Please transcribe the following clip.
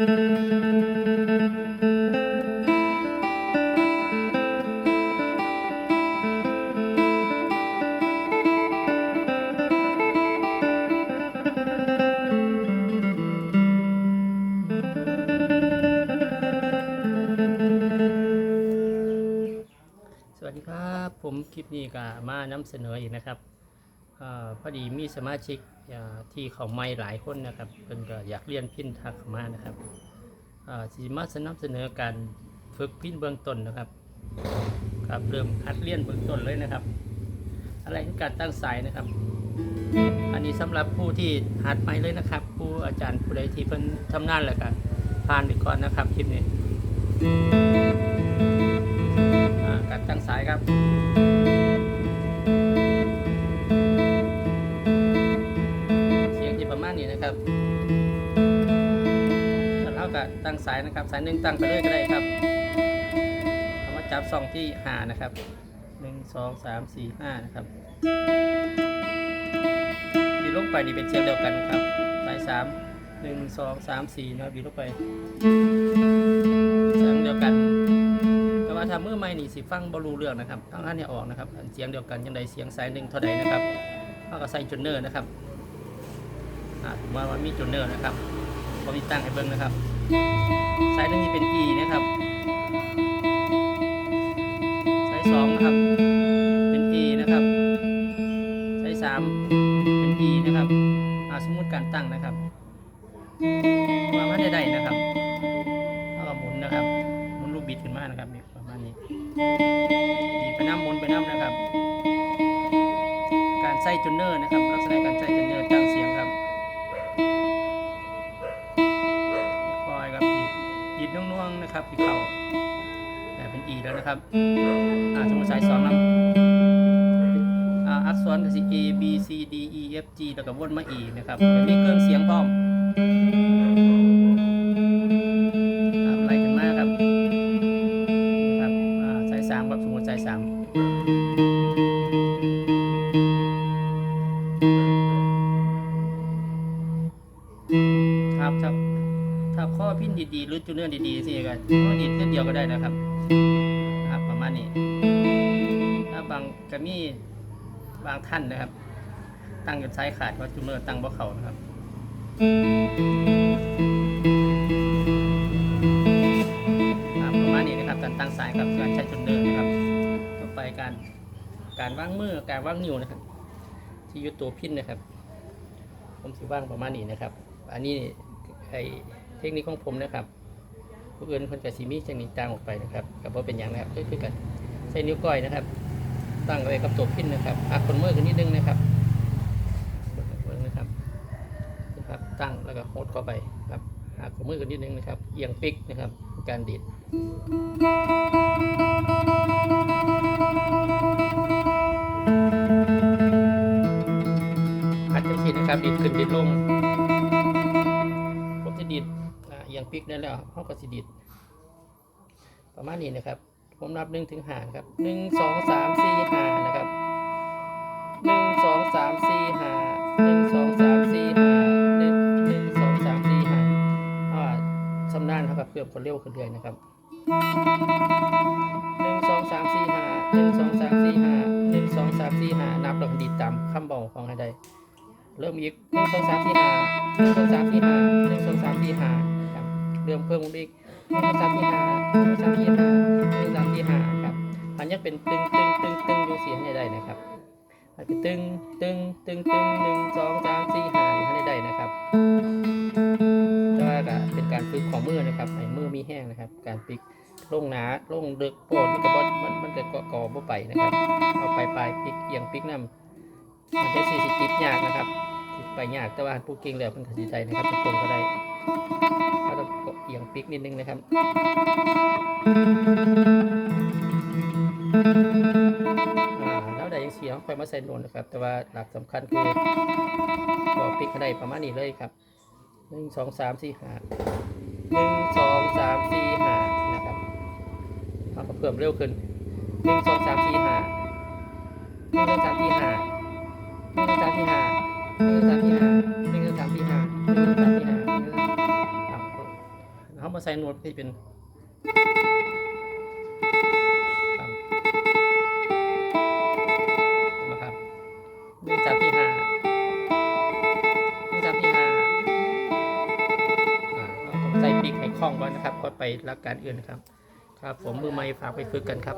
สวัสดีครับ ผมคลิปนี้ก็มานำเสนออีกนะครับ พอดีมีสมาชิกที่เขาไม่หลายคนนะครับเพิ่นก็อยากเรียนพินทักมานะครับสิมาสนับเสนอการฝึกพินเบื้องต้นนะครับครับเริ่มหัดเรียนเบื้องต้นเลยนะครับ อะไรคือการตั้งสายนะครับ อันนี้สำหรับผู้ที่หัดใหม่เลยนะครับผู้อาจารย์ผู้ใดที่เพิ่นทำงานแล้วก็ผ่านไปก่อนนะครับคลิปนี้การตั้งสายครับ ครับแล้วเราก็ตั้งสายนะครับ สายหนึ่งตั้งไปเลยก็ได้ครับเอามาจับซองที่หานะครับหนึ่งสองสามสี่ห้านะครับบีบลงไปนี่เป็นเสียงเดียวกันครับสายสามหนึ่งสองสามสี่นะครับบีบลงไปเสียงเดียวกัน แต่ว่าถ้ามือไม่นี่สิฟังบรูเรื่องนะครับทั้งอันนี้ออกนะครับเสียงเดียวกันยังใดเสียงสายหนึ่งเท่าใดนะครับเขาก็ใส่จุดเนอร์นะครับ อ่าว่ามีจุดเนอร์นะครับผมมีตั้งให้เบิ่งนะครับสายหนึ่งนี่เป็น E นะครับสายสองนะครับ เป็น E นะครับสายสามเป็น E นะครับอาสมมติการตั้งนะครับว่ามันได้ๆนะครับแล้วก็หมุนนะครับหมุนลูกบิดขึ้นมานะครับนี่ประมาณนี้บีบไปน้ำหมุนไปน้ำนะครับ การใส่จูเนอร์นะครับลักษณะการใส่ บีบน่วงๆนะครับบีเข่าแต่เป็น E แล้วนะครับอ่าสมมติสายสองนะอ่าอักษรก็สิ A B C D E F G แล้วก็วนมา E นะครับจะมีเครื่องเสียงพร้อมครับไล่ขึ้นมาครับนะครับอ่าสายสามครับสมมติสายสาม ข้อพินดีๆ หรือจูเนอร์ดีๆสิก็ข้อดีเส้นเดียวก็ได้นะครับครับประมาณนี้ถ้าบางก็มีบางท่านนะครับ ตั้งจนสายขาดว่าจูเนอร์ตั้งบ่เขานะครับครับประมาณนี้นะครับการตั้งสายกับการใช้จุดเดินนะครับต่อไปการการว่างมือการว่างนิ้วนะครับ ที่ยุดตัวพินนะครับ ผมสิว่างประมาณนี้นะครับ อันนี้ไอ เทคนิคของผมนะครับผู้อื่นคนกับซีมีเทคนิคต่างออกไปนะครับกับว่าเป็นอย่างนะครับคือกันใช้นิ้วก้อยนะครับ ตั้งไว้กับตัวพินนะครับอักคนเมื่อขึ้นนิดนึงนะครับนะครับนะครับตั้งแล้วก็โหดเข้าไปครับหักข้อมือกันนิดนึงนะครับเอียงปิกนะครับ การดีดหัดจังสีนะครับดีดขึ้นดีดลง กได้แล้วเขาก็สิดีดประมาณนี้นะครับ ผมนับหนึ่งถึงห้าครับหนึ่งสองสามสี่หานะครับหนึ่งสองสามสี่หาหนึ่งสองสามสี่หาหนึ่งหนึ่งสองสามสี่หาอ่าชำนาญเท่ากับเพิ่มคนเร็วขึ้นเรื่อยนะครับหนึ่งสองสามสี่หาหนึ่งสองสามสี่หาหนึ่งสองสามสี่หานับแล้วก็ดีดตามคำบอกของให้ได้เริ่มอีกหนึ่งสองสามสี่หาหนึ่งสองสามสี่หาหนึ่งสองสามสี่หา ครับเริ่มเพิ่มอีกหนึ่งสองสามสี่ห้าหนึ่งสามที่ห้าหนึ่งสามที่ห้าครับอันนี้เป็นตึงตึงตึงตึงอยู่เสียงใด้นะครับอันเป็นตึงตึงตึงตึงหนึ่งสองสามสี่ห้านี่ใด้นะครับแต่ว่าก็เป็นการฝึกของมือนะครับให้มือมีแห้งนะครับ การปิกลงหนาลงดึกโปดมันก็บ่มันมันก็ก่อบ่ไปนะครับเอาไปปลายปิกเอียงปิกน้ำมันจะสี่สิติดยากนะครับไปยากแต่ว่าผู้เก่งแล้วมันก็ดีใจนะครับตรงก็ได้ ก็ต้องกดเอียงปิกนิดนึงนะครับ แล้วได้ยังเสียงค่อยมาใส่โนนนะครับ แต่ว่าหลักสำคัญคือก็ปิกให้ได้ประมาณนี้เลยครับหนึ่งสองสามสี่ห้าหนึ่งสองสามสี่ห้านะครับเอาก็เพิ่มเร็วขึ้นหนึ่งสองสามสี่ห้าหนึ่งสองสามสี่ห้าหนึ่งสามที่ห้าหนึ่งสามที่ห้าหนึ่งสามที่ห้าหนึ่งสามที่ห้า มาใส่โน้ตที่เป็นครับนะครับเนึ่งสามที่ห้าเนึ่งสามที่ห้าอ่าเราต้องใส่ปีกให้คล่องก่อนนะครับก่อนไปรักการอื่นนะครับ ครับ ผมมือไม้ฝากไปฝึกกันครับ